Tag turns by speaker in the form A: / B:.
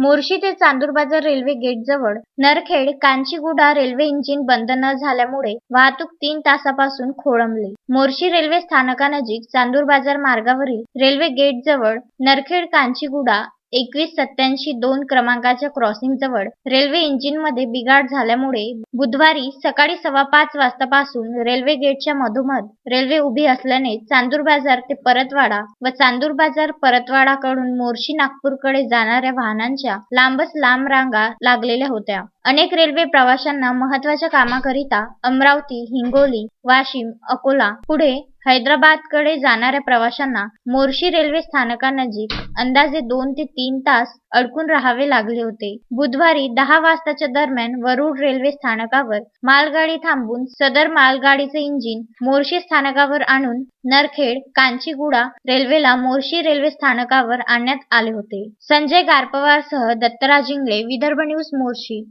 A: मोर्शी ते चांदूरबाजार रेल्वे गेटजवळ Narkhed Kacheguda railway engine बंद न झाल्यामुळे वाहतूक तीन तासापासून खोळंबली. मोर्शी रेल्वे स्थानकानजीक चांदूरबाजार मार्गावरील रेल्वे गेटजवळ नरखेड कांचीगुडा एकवीस सत्याऐंशी दोन क्रमांकाच्या क्रॉसिंग जवळ रेल्वे इंजिनमध्ये बिघाड झाल्यामुळे बुधवारी सकाळी सव्वा पाच वाजतापासून रेल्वे गेटच्या मधोमध रेल्वे उभी असल्याने चांदूर बाजार ते परतवाडा व चांदूर बाजार परतवाडाकडून मोर्शी नागपूरकडे जाणाऱ्या वाहनांच्या लांबच लांब रांगा लागलेल्या होत्या. अनेक रेल्वे प्रवाशांना महत्त्वाच्या कामाकरिता अमरावती हिंगोली वाशिम अकोला पुढे हैदराबादकडे जाणाऱ्या प्रवाशांना मोर्शी रेल्वे स्थानकानजीक अंदाजे दोन ते तीन तास अडकून राहावे लागले होते. बुधवारी दहा वाजताच्या दरम्यान वरुड रेल्वे स्थानकावर मालगाडी थांबून सदर मालगाडीचे इंजिन मोर्शी स्थानकावर आणून नरखेड कांचीगुडा रेल्वेला मोर्शी रेल्वे स्थानकावर आणण्यात आले होते. संजय गारपवारसह दत्तराज इंगळे विदर्भ न्यूज मोर्शी.